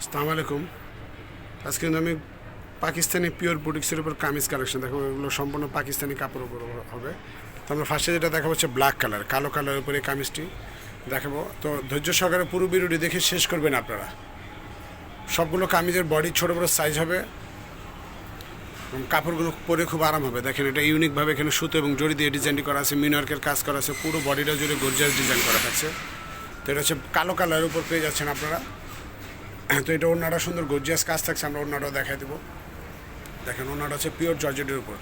আসসালামু আলাইকুম। আজকে আমি পাকিস্তানি পিওর বুটিক্সের উপর কামিজ কালেকশন দেখাবো, এগুলো সম্পূর্ণ পাকিস্তানি কাপড়ের উপর হবে। তো আমরা ফার্স্টে যেটা দেখাবো হচ্ছে ব্ল্যাক কালার কালো কালারের উপরে কামিজটি দেখাবো। তো ধৈর্য সহকারে পুরো ভিডিওটি দেখে শেষ করবেন আপনারা। সবগুলো কামিজের বডি ছোটো বড়ো সাইজ হবে এবং কাপড়গুলো পরে খুব আরাম হবে। দেখেন এটা ইউনিকভাবে এখানে সুতো এবং জড়ি দিয়ে ডিজাইনটি করা আছে মিনওয়ার্কের কাজ করা আছে, পুরো বডিটা জুড়ে গর্জিয়াস ডিজাইন করা থাকছে। তো এটা হচ্ছে কালো কালারের উপর পেয়ে যাচ্ছেন আপনারা। তো এটা ওনাটা সুন্দর গর্জিয়াস কাজ থাকছে, আমরা ওনাটাও দেখাই দেবো। দেখেন ওনাটা হচ্ছে পিওর জর্জেটের উপর।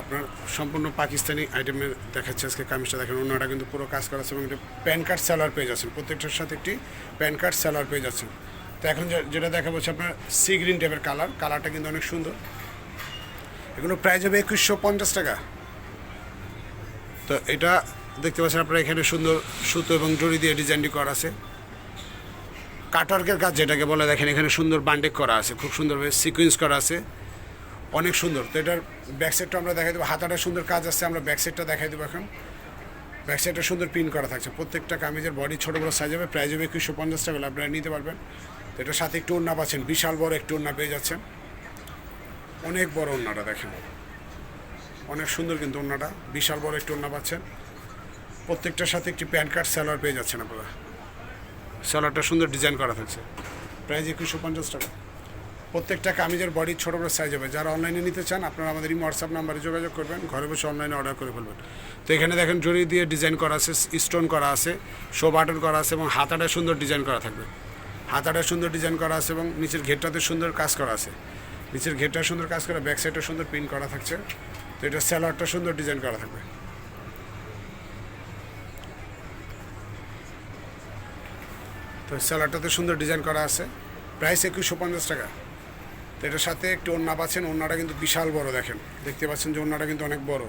আপনার সম্পূর্ণ পাকিস্তানি আইটেমের দেখাচ্ছে আজকে কামিজটা। দেখেন ওনাটা কিন্তু পুরো কাজ করা আছে এবং এটা প্যান কার্ড সেলার পেয়ে যাচ্ছেন। প্রত্যেকটার সাথে একটি প্যান কার্ড সেলার পেয়ে যাচ্ছেন। তো এখন যেটা দেখা হচ্ছে আপনার সি গ্রিন টাইপের কালার কালারটা কিন্তু অনেক সুন্দর। এগুলো প্রাইস হবে একুশশো পঞ্চাশ টাকা। তো এটা দেখতে পাচ্ছেন আপনারা, এখানে সুন্দর সুতো এবং জড়ি দিয়ে ডিজাইনটি করা আছে। কাটওয়ার্কের কাজ যেটাকে বলে, দেখেন এখানে সুন্দর বান্ডেক করা আছে, খুব সুন্দরভাবে সিকোয়েন্স করা আছে। অনেক সুন্দর। তো এটার ব্যাক সাইডটা আমরা দেখাই দেবো। হাতাটা সুন্দর কাজ আছে, আমরা ব্যাক সাইডটা দেখাই দেবো এখন। ব্যাক সাইডটা সুন্দর প্রিন্ট করা থাকছে। প্রত্যেকটা কামিজের বডি ছোটো, বড়ো সাইজ হবে। প্রাইজ হবে একুশশো পঞ্চাশ টাকা, আপনারা নিতে পারবেন। তো এটার সাথে একটু ওড়না পাচ্ছেন। বিশাল বড় একটু ওড়না পেয়ে যাচ্ছেন। অনেক বড় ওড়নাটা, দেখেন। অনেক সুন্দর কিন্তু ওড়নাটা। বিশাল বড় একটু ওড়না পাচ্ছেন। প্রত্যেকটার সাথে একটি প্যান কার্ড স্যালোয়ার পেয়ে যাচ্ছেন আপনারা। স্যালোয়ারটা সুন্দর ডিজাইন করা থাকছে। প্রাইস একুশশো পঞ্চাশ টাকা। প্রত্যেকটা কামিজের বডি ছোটো বড়ো সাইজ হবে। যারা অনলাইনে নিতে চান, আপনারা আমাদের এই হোয়াটসঅ্যাপ নাম্বারে যোগাযোগ করবেন। ঘরে বসে অনলাইনে অর্ডার করে ফেলবেন। তো এখানে দেখেন জড়ি দিয়ে ডিজাইন করা আছে স্টোন করা আছে শো বাটন করা আছে এবং হাতাটা সুন্দর ডিজাইন করা থাকবে। হাতাটা সুন্দর ডিজাইন করা আছে এবং নিচের ঘেরটাতে সুন্দর কাজ করা আছে। নিচের ঘেরটা সুন্দর কাজ করা ব্যাক সাইডটা সুন্দর প্রিন্ট করা থাকছে। তো এটা স্যালোয়ারটা সুন্দর ডিজাইন করা থাকবে। তো স্যালাডটাতে সুন্দর ডিজাইন করা আছে। প্রাইস একুশশো পঞ্চাশ টাকা। তো এটার সাথে একটু ওড়না পাচ্ছেন, ওড়নাটা কিন্তু বিশাল বড় দেখেন। দেখতে পাচ্ছেন যে ওড়নাটা কিন্তু অনেক বড়।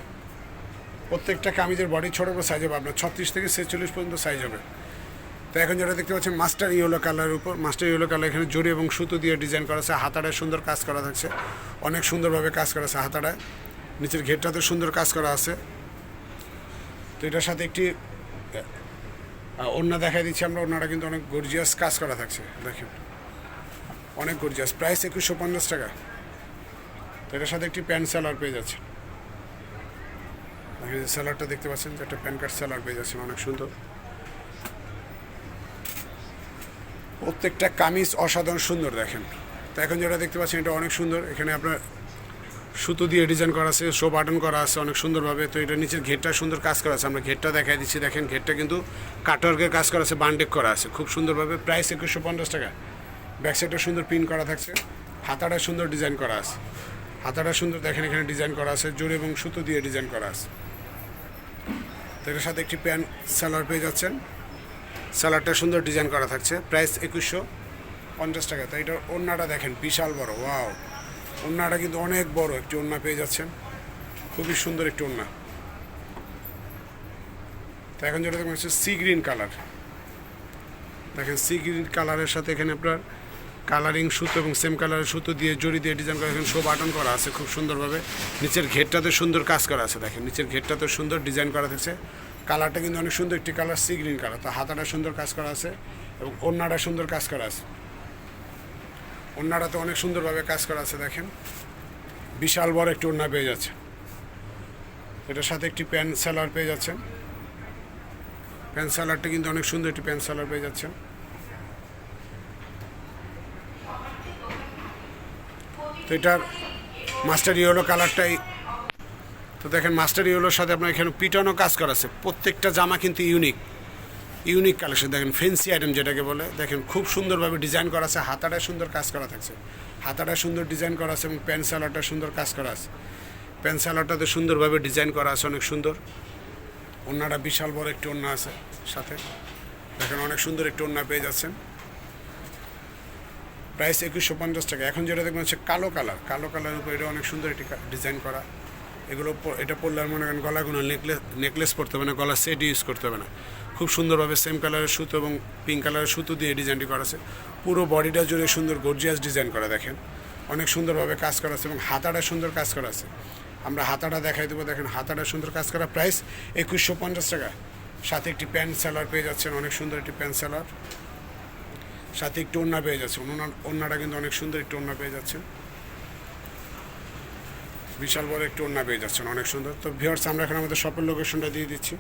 প্রত্যেকটা কামিজের বডি ছোটো বড় সাইজ হবে, আপনার ছত্রিশ থেকে ছেচল্লিশ পর্যন্ত সাইজ হবে। তো এখন যেটা দেখতে পাচ্ছেন মাস্টার ইয়েলো কালারের উপর মাস্টার ইয়েলো কালার এখানে জড়ি এবং সুতো দিয়ে ডিজাইন করা আছে, হাতাটায় সুন্দর কাজ করা থাকছে। অনেক সুন্দরভাবে কাজ করা আছে হাতাটায়। নিচের ঘেরটাতে সুন্দর কাজ করা আছে। তো এটার সাথে একটি ওড়না দেখাই দিচ্ছি আমরা, ওড়নাটা কিন্তু অনেক গর্জিয়াস কাজ করা থাকছে, দেখেন। অনেক গর্জিয়াস প্রাইস একুশশো পঞ্চাশ টাকা। তো এটার সাথে একটি প্যান্ট স্যালার পেয়ে যাচ্ছে। স্যালারটা দেখতে পাচ্ছেন, যে একটা প্যান কার্ড স্যালার পেয়ে যাচ্ছেন অনেক সুন্দর। প্রত্যেকটা কামিজ অসাধারণ সুন্দর, দেখেন। তো এখন যেটা দেখতে পাচ্ছেন, এটা অনেক সুন্দর। এখানে আপনার সুতো দিয়ে ডিজাইন করা আছে শো বাটন করা আছে অনেক সুন্দরভাবে। তো এটা নিচের ঘেরটা সুন্দর কাজ করা আছে। আমরা ঘেরটা দেখাই দিচ্ছি। দেখেন, ঘেরটা কিন্তু কাটওয়ার্কের কাজ করা আছে বান্ডেক করা আছে। খুব সুন্দরভাবে প্রাইস একুশশো পঞ্চাশ টাকা। ব্যাক সাইডটা সুন্দর প্রিন্ট করা থাকছে। হাতাটা সুন্দর ডিজাইন করা আছে। হাতাটা সুন্দর, দেখেন এখানে ডিজাইন করা আছে। জোর এবং সুতো দিয়ে ডিজাইন করা আছে। তো এটার সাথে একটি প্যান্ট স্যালার পেয়ে যাচ্ছেন। স্যালারটা সুন্দর ডিজাইন করা থাকছে। প্রাইস একুশশো পঞ্চাশ টাকা। তো এটার ওড়নাটা দেখেন, বিশাল বড়। ওয়াও ওড়নাটা কিন্তু অনেক বড় একটি ওড়না পেয়ে যাচ্ছেন। খুবই সুন্দর একটি ওড়না। তো এখন যেটা দেখবেন হচ্ছে সি গ্রিন কালার দেখেন সি গ্রিন কালারের সাথে এখানে আপনার কালারিং সুতো এবং সেম কালারের সুতো দিয়ে জড়ি দিয়ে ডিজাইন করা, এখানে শো বাটন করা আছে খুব সুন্দরভাবে। নিচের ঘেরটাতে সুন্দর কাজ করা আছে, দেখেন, নিচের ঘেরটাতে সুন্দর ডিজাইন করা থাকছে কালারটা কিন্তু অনেক সুন্দর একটি কালার সি গ্রিন কালার তো হাতাটা সুন্দর কাজ করা আছে এবং ওড়নাটা সুন্দর কাজ করা আছে। ওড়নাটাতে অনেক সুন্দরভাবে কাজ করা আছে, দেখেন। বিশাল বড় একটি ওড়না পেয়ে যাচ্ছে এটার সাথে একটি প্যান স্যালার পেয়ে যাচ্ছেন। প্যান স্যালারটা কিন্তু অনেক সুন্দর একটি প্যান স্যালার পেয়ে যাচ্ছেন। তো এটার মাস্টার ইয়েলো কালারটাই, তো দেখেন মাস্টার ইয়েলোর সাথে আপনার এখানে পিটানো কাজ করা আছে। প্রত্যেকটা জামা কিন্তু ইউনিক। Unique collection. দেখেন ফেন্সি আইটেম যেটাকে বলে, দেখেন খুব সুন্দরভাবে ডিজাইন করা আছে, হাতাটা সুন্দর কাজ করা থাকছে। হাতাটা সুন্দর ডিজাইন করা আছে এবং প্যান্ট স্যালারটা সুন্দর কাজ করা আছে। প্যান্ট স্যালারটাতে সুন্দরভাবে ডিজাইন করা আছে, অনেক সুন্দর। ওড়নাটা বিশাল বড় একটি ওড়না আছে সাথে। দেখেন অনেক সুন্দর একটি ওড়না পেয়ে যাচ্ছেন। প্রাইস একুশশো পঞ্চাশ টাকা। এখন যেটা দেখবেন হচ্ছে কালো কালার। কালো কালারের উপর এটা অনেক সুন্দর একটি ডিজাইন করা। এগুলো এটা পরলে মনে করেন গলাগুলো নেকলেস নেকলেস পরতে হবে না গলা সেট ইউজ করতে হবে না। খুব সুন্দরভাবে সেম কালারের সুতো এবং পিঙ্ক কালারের সুতো দিয়ে ডিজাইনটি করা আছে। পুরো বডিটা জুড়ে সুন্দর গর্জিয়াস ডিজাইন করা দেখেন। অনেক সুন্দরভাবে কাজ করা আছে এবং হাতাটা সুন্দর কাজ করা আছে। আমরা হাতাটা দেখাই দেবো, দেখেন হাতাটা সুন্দর কাজ করা প্রাইস একুশশো পঞ্চাশ টাকা। সাথে একটি প্যান্ট স্যালার পেয়ে যাচ্ছেন, অনেক সুন্দর একটি প্যান্ট স্যালার সাথে একটু ওন্না পেয়ে যাচ্ছেন ওন্নাটা কিন্তু অনেক সুন্দর একটু ওন্না পেয়ে যাচ্ছেন। বিশাল বড় একটু ওন্না পেয়ে যাচ্ছেন, অনেক সুন্দর। তো ভিওর্স আমরা এখন আমাদের শপের লোকেশনটা দিয়ে দিচ্ছি।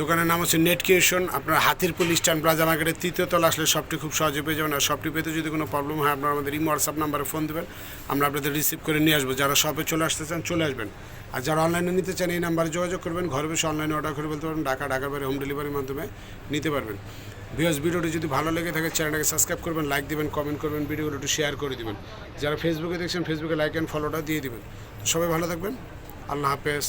দোকানের নাম হচ্ছে নেট ক্রিয়েশন আপনার হাতির পুলিশ স্ট্যান্ড প্লাজা মার্কেটের তৃতীয় তলা আসলে শপটি খুব সহজে পেয়ে যাবেন আর শপটি পেতে যদি কোনো প্রবলেম হয়, আপনারা আমাদের ইমো হোয়াটসঅ্যাপ নাম্বারে ফোন দেবেন। আমরা আপনাদের রিসিভ করে নিয়ে আসব। যারা শপে চলে আসতে চান, চলে আসবেন। আর যারা অনলাইনে নিতে চান, এই নাম্বারে যোগাযোগ করবেন। ঘরে বসে অনলাইনে অর্ডার করে বলতে পারবেন ঢাকা, ঢাকার বাইরে হোম ডেলিভারির মাধ্যমে নিতে পারবেন। ভিউস ভিডিওটি যদি ভালো লেগে থাকে চ্যানেলটাকে সাবস্ক্রাইব করবেন লাইক দিবেন কমেন্ট করবেন, ভিডিওগুলো একটু শেয়ার করে দিবেন। যারা ফেসবুকে দেখছেন ফেসবুকে লাইক অ্যান্ড ফলোটা দিয়ে দেবেন। সবাই ভালো থাকবেন। আল্লাহ হাফেজ।